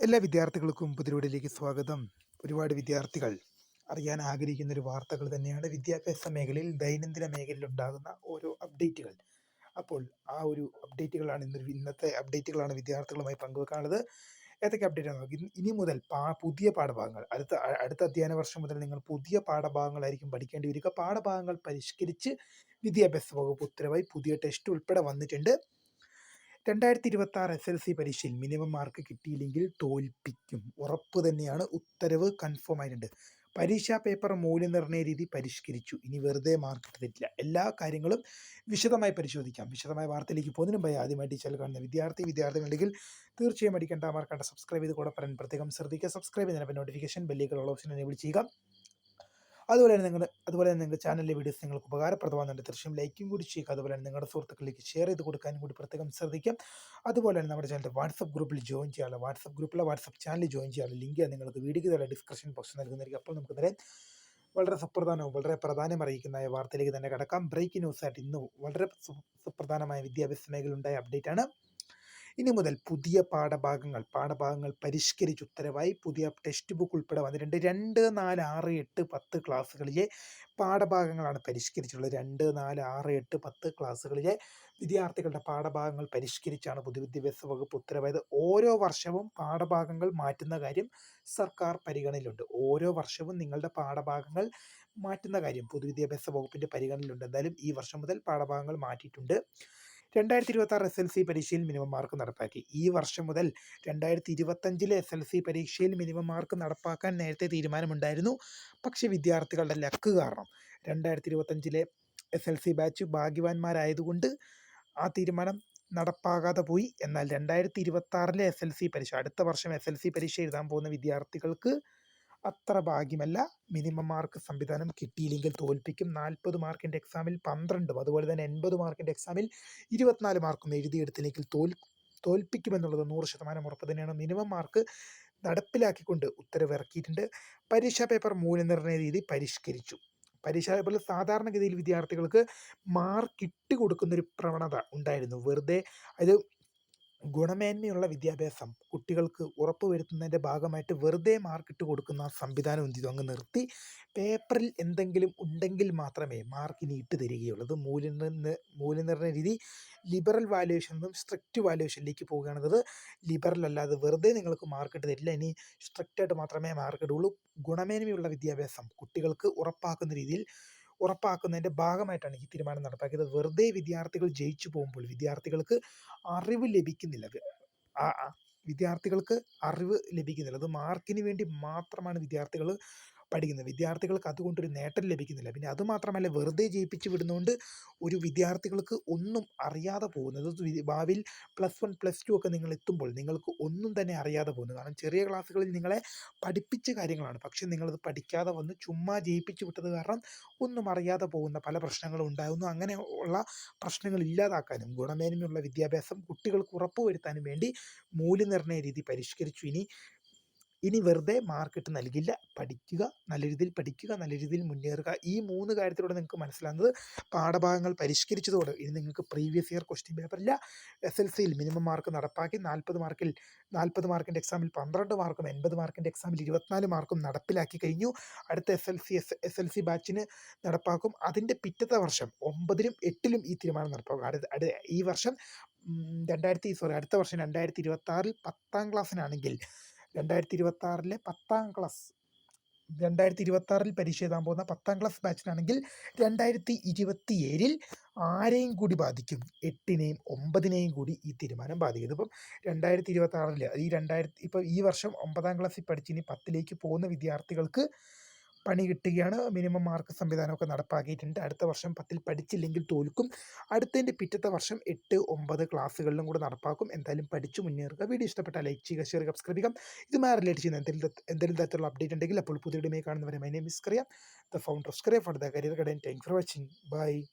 എല്ലാ വിദ്യാർത്ഥികൾക്കും പുതിരൂടിലേക്ക് സ്വാഗതം. ഒരുപാട് വിദ്യാർത്ഥികൾ അറിയാൻ ആഗ്രഹിക്കുന്ന ഒരു വാർത്തകൾ തന്നെയാണ് വിദ്യാഭ്യാസ മേഖലയിൽ ദൈനംദിന മേഖലയിൽ ഉണ്ടാകുന്ന ഓരോ അപ്ഡേറ്റുകൾ അപ്പോൾ ആ ഒരു അപ്ഡേറ്റുകളാണ് ഇന്ന് ഇന്നത്തെ അപ്ഡേറ്റുകളാണ് വിദ്യാർത്ഥികളുമായി പങ്കുവെക്കാനുള്ളത്. ഏതൊക്കെ അപ്ഡേറ്റ് ആണ് ഇനി മുതൽ പാ പുതിയ പാഠഭാഗങ്ങൾ അടുത്ത അടുത്ത അധ്യയന വർഷം മുതൽ നിങ്ങൾ പുതിയ പാഠഭാഗങ്ങളായിരിക്കും പഠിക്കേണ്ടി വരിക. പാഠഭാഗങ്ങൾ പരിഷ്കരിച്ച് വിദ്യാഭ്യാസ വകുപ്പ് ഉത്തരവായി പുതിയ ടെസ്റ്റ് ഉൾപ്പെടെ വന്നിട്ടുണ്ട്. രണ്ടായിരത്തി ഇരുപത്തി ആറ് എസ് എൽ സി പരീക്ഷയിൽ മിനിമം മാർക്ക് കിട്ടിയില്ലെങ്കിൽ തോൽപ്പിക്കും. ഉറപ്പ് തന്നെയാണ് ഉത്തരവ് കൺഫേം ആയിട്ടുണ്ട്. പരീക്ഷാ പേപ്പർ മൂല്യനിർണയ രീതി പരിഷ്കരിച്ചു. ഇനി വെറുതെ മാർക്ക് ഇട്ടിട്ടില്ല എല്ലാ കാര്യങ്ങളും വിശദമായി പരിശോധിക്കാം. വിശദമായ വാർത്തയിലേക്ക് പോകുന്നതിന് മുമ്പ് ആദ്യമായിട്ട് ചാനൽ കാണുന്ന വിദ്യാർത്ഥി വിദ്യാർത്ഥികളുണ്ടെങ്കിൽ തീർച്ചയായും അടിക്കേണ്ട മാർക്കാണ്ട് സബ്സ്ക്രൈബ് ചെയ്ത് കൂടെ പറയാൻ പ്രത്യേകം ശ്രദ്ധിക്കുക. സബ്സ്ക്രൈബ് ചെയ്യുന്നതിന് നോട്ടിഫിക്കേഷൻ ബെല്ലേക്കുള്ള ഓപ്ഷൻ എനേബിൾ ചെയ്യുക. അതുപോലെ തന്നെ നിങ്ങളുടെ അതുപോലെ തന്നെ നിങ്ങളുടെ ചാനലിലെ വീഡിയോസ് നിങ്ങൾക്ക് ഉപകാരപ്രദമാകുന്നുണ്ട് തീർച്ചയായും ലൈക്കും കൂടി ചെയ്യുക. അതുപോലെ തന്നെ നിങ്ങളുടെ സുഹൃത്തുക്കളിലേക്ക് ഷെയർ ചെയ്ത് കൊടുക്കാനും കൂടി പ്രത്യേകം ശ്രദ്ധിക്കാം. അതുപോലെ തന്നെ നമ്മുടെ ചാനലിന്റെ വാട്സപ്പ് ഗ്രൂപ്പിൽ ജോയിൻ ചെയ്യാനുള്ള വാട്സപ്പ് ഗ്രൂപ്പിലെ വാട്സപ്പ് ചാനൽ ജോയിൻ ചെയ്യാനുള്ള ലിങ്ക് നിങ്ങൾക്ക് വീഡിയോയ്ക്ക് തന്നെ ഡിസ്ക്രിപ്ഷൻ ബോക്സ് നൽകുന്നതായിരിക്കും. അപ്പോൾ നമുക്ക് നേരെ വളരെ സുപ്രധാനവും വളരെ പ്രാധാന്യം അറിയിക്കുന്ന വാർത്തയിലേക്ക് തന്നെ കടക്കാം. ബ്രേക്കിംഗ് ന്യൂസ് ആയിട്ട് ഇന്ന് വളരെ സുപ്രധാനമായ വിദ്യാഭ്യാസ മേഖലയുണ്ടായ അപ്ഡേറ്റ് ആണ്. ഇനി മുതൽ പുതിയ പാഠഭാഗങ്ങൾ പാഠഭാഗങ്ങൾ പരിഷ്കരിച്ച് ഉത്തരവായി പുതിയ ടെക്സ്റ്റ് ബുക്ക് ഉൾപ്പെടെ വന്നിട്ടുണ്ട്. രണ്ട് നാല് ആറ് എട്ട് പത്ത് ക്ലാസ്സുകളിലെ പാഠഭാഗങ്ങളാണ് പരിഷ്കരിച്ചിട്ടുള്ളത്. രണ്ട് നാല് ആറ് എട്ട് പത്ത് ക്ലാസ്സുകളിലെ വിദ്യാർത്ഥികളുടെ പാഠഭാഗങ്ങൾ പരിഷ്കരിച്ചാണ് പൊതുവിദ്യാഭ്യാസ വകുപ്പ് ഉത്തരവായത്. ഓരോ വർഷവും പാഠഭാഗങ്ങൾ മാറ്റുന്ന കാര്യം സർക്കാർ പരിഗണനയിലുണ്ട്. ഓരോ വർഷവും നിങ്ങളുടെ പാഠഭാഗങ്ങൾ മാറ്റുന്ന കാര്യം പൊതുവിദ്യാഭ്യാസ വകുപ്പിന്റെ പരിഗണനയിലുണ്ട്. എന്തായാലും ഈ വർഷം മുതൽ പാഠഭാഗങ്ങൾ മാറ്റിയിട്ടുണ്ട്. രണ്ടായിരത്തി ഇരുപത്തി ആറ് എസ് എൽ സി പരീക്ഷയിൽ മിനിമം മാർക്ക് നടപ്പാക്കി. ഈ വർഷം മുതൽ രണ്ടായിരത്തി ഇരുപത്തഞ്ചിലെ എസ് എൽ സി പരീക്ഷയിൽ മിനിമം മാർക്ക് നടപ്പാക്കാൻ നേരത്തെ തീരുമാനമുണ്ടായിരുന്നു. പക്ഷേ വിദ്യാർത്ഥികളുടെ ലക്ക് കാരണം രണ്ടായിരത്തി ഇരുപത്തഞ്ചിലെ എസ് എൽ സി ബാച്ച് ഭാഗ്യവാന്മാരായതുകൊണ്ട് ആ തീരുമാനം നടപ്പാകാതെ പോയി. എന്നാൽ രണ്ടായിരത്തി ഇരുപത്തി ആറിലെ എസ് എൽ സി പരീക്ഷ അടുത്ത വർഷം എസ് എൽ സി പരീക്ഷ എഴുതാൻ പോകുന്ന വിദ്യാർത്ഥികൾക്ക് അത്ര ഭാഗ്യമല്ല. മിനിമം മാർക്ക് സംവിധാനം കിട്ടിയില്ലെങ്കിൽ തോൽപ്പിക്കും. നാൽപ്പത് മാർക്കിന്റെ എക്സാമിൽ പന്ത്രണ്ടും അതുപോലെ തന്നെ എൺപത് മാർക്കിന്റെ എക്സാമിൽ ഇരുപത്തിനാല് മാർക്കും എഴുതിയെടുത്തില്ലെങ്കിൽ തോൽ തോൽപ്പിക്കുമെന്നുള്ളത് നൂറ് ശതമാനം ഉറപ്പ് തന്നെയാണ്. മിനിമം മാർക്ക് നടപ്പിലാക്കിക്കൊണ്ട് ഉത്തരവ് ഇറക്കിയിട്ടുണ്ട്. പരീക്ഷാ പേപ്പർ മൂല്യനിർണയ രീതി പരിഷ്കരിച്ചു. പരീക്ഷാ പേപ്പറിൽ സാധാരണഗതിയിൽ വിദ്യാർത്ഥികൾക്ക് മാർക്ക് ഇട്ട് കൊടുക്കുന്നൊരു പ്രവണത ഉണ്ടായിരുന്നു. വെറുതെ അത് ഗുണമേന്മയുള്ള വിദ്യാഭ്യാസം കുട്ടികൾക്ക് ഉറപ്പുവരുത്തുന്നതിന്റെ ഭാഗമായിട്ട് വെറുതെ മാർക്കിട്ട് കൊടുക്കുന്ന സംവിധാനം എന്ത് ചെയ്തു? അങ്ങ് നിർത്തി. പേപ്പറിൽ എന്തെങ്കിലും ഉണ്ടെങ്കിൽ മാത്രമേ മാർക്കിന് ഇട്ട് തരികയുള്ളൂ. അത് മൂല്യനിർണയ രീതി ലിബറൽ വാല്യുവേഷൻ നിന്നും സ്ട്രിക്റ്റ് വാല്യുവേഷനിലേക്ക് പോവുകയാണത് ലിബറൽ അല്ലാതെ വെറുതെ നിങ്ങൾക്ക് മാർക്കിട്ട് തരില്ല. ഇനി സ്ട്രിക്റ്റായിട്ട് മാത്രമേ മാർക്ക് ഇടുള്ളൂ ഗുണമേന്മയുള്ള വിദ്യാഭ്യാസം കുട്ടികൾക്ക് ഉറപ്പാക്കുന്ന രീതിയിൽ ഉറപ്പാക്കുന്നതിന്റെ ഭാഗമായിട്ടാണ് ഈ തീരുമാനം നടപ്പാക്കിയത്. വെറുതെ വിദ്യാർത്ഥികൾ ജയിച്ചു പോകുമ്പോൾ വിദ്യാർത്ഥികൾക്ക് അറിവ് ലഭിക്കുന്നില്ല. വിദ്യാർത്ഥികൾക്ക് അറിവ് ലഭിക്കുന്നില്ല. അത് മാർക്കിന് വേണ്ടി മാത്രമാണ് വിദ്യാർത്ഥികൾ പഠിക്കുന്നത്. വിദ്യാർത്ഥികൾക്ക് അതുകൊണ്ടൊരു നേട്ടം ലഭിക്കുന്നില്ല. പിന്നെ അതുമാത്രമല്ല വെറുതെ ജയിപ്പിച്ച് വിടുന്നതുകൊണ്ട് ഒരു വിദ്യാർത്ഥികൾക്ക് ഒന്നും അറിയാതെ പോകുന്നത്. ഭാവിയിൽ പ്ലസ് വൺ പ്ലസ് ടു ഒക്കെ നിങ്ങൾ എത്തുമ്പോൾ നിങ്ങൾക്ക് ഒന്നും തന്നെ അറിയാതെ പോകുന്നു കാരണം ചെറിയ ക്ലാസ്സുകളിൽ നിങ്ങളെ പഠിപ്പിച്ച കാര്യങ്ങളാണ്. പക്ഷേ നിങ്ങളത് പഠിക്കാതെ വന്ന് ചുമ്മാ ജയിപ്പിച്ച് വിട്ടത് കാരണം ഒന്നും അറിയാതെ പോകുന്ന പല പ്രശ്നങ്ങളും ഉണ്ടാകുന്നു. അങ്ങനെ ഉള്ള പ്രശ്നങ്ങൾ ഇല്ലാതാക്കാനും ഗുണമേന്മയുള്ള വിദ്യാഭ്യാസം കുട്ടികൾക്ക് ഉറപ്പുവരുത്താനും വേണ്ടി മൂല്യനിർണയ രീതി പരിഷ്കരിച്ചു. ഇനി ഇനി വെറുതെ മാർക്കിട്ട് നൽകില്ല. പഠിക്കുക നല്ല രീതിയിൽ പഠിക്കുക നല്ല രീതിയിൽ മുന്നേറുക. ഈ മൂന്ന് കാര്യത്തിലൂടെ നിങ്ങൾക്ക് മനസ്സിലാകുന്നത് പാഠഭാഗങ്ങൾ പരിഷ്കരിച്ചതോടെ ഇനി നിങ്ങൾക്ക് പ്രീവിയസ് ഇയർ ക്വസ്റ്റ്യൻ പേപ്പറില്ല എസ് എൽ സിയിൽ മിനിമം മാർക്ക് നടപ്പാക്കി. നാൽപ്പത് മാർക്കിൽ നാൽപ്പത് മാർക്കിന്റെ എക്സാമിൽ പന്ത്രണ്ട് മാർക്കും എൺപത് മാർക്കിന്റെ എക്സാമിൽ ഇരുപത്തിനാല് മാർക്കും നടപ്പിലാക്കി കഴിഞ്ഞു. അടുത്ത S L C S S L C ബാച്ചിന് നടപ്പാക്കും. അതിന്റെ പിറ്റത്തെ വർഷം ഒമ്പതിലും എട്ടിലും ഈ തീരുമാനം നടപ്പാക്കും. അടുത്ത ഈ വർഷം രണ്ടായിരത്തി സോറി അടുത്ത വർഷം രണ്ടായിരത്തി ഇരുപത്തി ആറിൽ പത്താം ക്ലാസ്സിനാണെങ്കിൽ രണ്ടായിരത്തി ഇരുപത്തി ആറിലെ പത്താം ക്ലാസ് രണ്ടായിരത്തി ഇരുപത്തി ആറിൽ പരീക്ഷ എഴുതാൻ പോകുന്ന പത്താം ക്ലാസ് ബാച്ചിനാണെങ്കിൽ രണ്ടായിരത്തി ഇരുപത്തി ഏഴിൽ ആരെയും കൂടി ബാധിക്കും? എട്ടിനെയും ഒമ്പതിനെയും കൂടി ഈ തീരുമാനം ബാധിക്കും. ഇതിപ്പം രണ്ടായിരത്തി ഇരുപത്തി ആറിൽ ഈ രണ്ടായിരത്തി ഇപ്പോൾ ഈ വർഷം ഒമ്പതാം ക്ലാസ്സിൽ പഠിച്ചിനി പത്തിലേക്ക് പോകുന്ന വിദ്യാർത്ഥികൾക്ക് പണി കിട്ടുകയാണ്. മിനിമം മാർക്ക് സംവിധാനമൊക്കെ നടപ്പാക്കിയിട്ടുണ്ട്. അടുത്ത വർഷം പത്തിൽ പഠിച്ചില്ലെങ്കിൽ തോൽക്കും. അടുത്തതിന്റെ പിറ്റത്തെ വർഷം എട്ട് ഒമ്പത് ക്ലാസ്സുകളിലും കൂടെ നടപ്പാക്കും. എന്തായാലും പഠിച്ചു മുന്നേറുക. വീഡിയോ ഇഷ്ടപ്പെട്ടാൽ ലൈക്ക് ചെയ്യുക ഷെയർ സബ്സ്ക്രൈബ് ചെയ്യുക. ഇതുമായി റിലേറ്റ് ചെയ്യുന്ന എന്തെങ്കിലും എന്തെങ്കിലും തരത്തിലുള്ള അപ്ഡേറ്റ് ഉണ്ടെങ്കിൽ അപ്പോൾ പുതിയ ഇടമേ കാണുന്നവരെ മൈ നെയിം മിസ് കറിയാം. The founder of സ്ക്രിയ for the career guidance thank for watching bye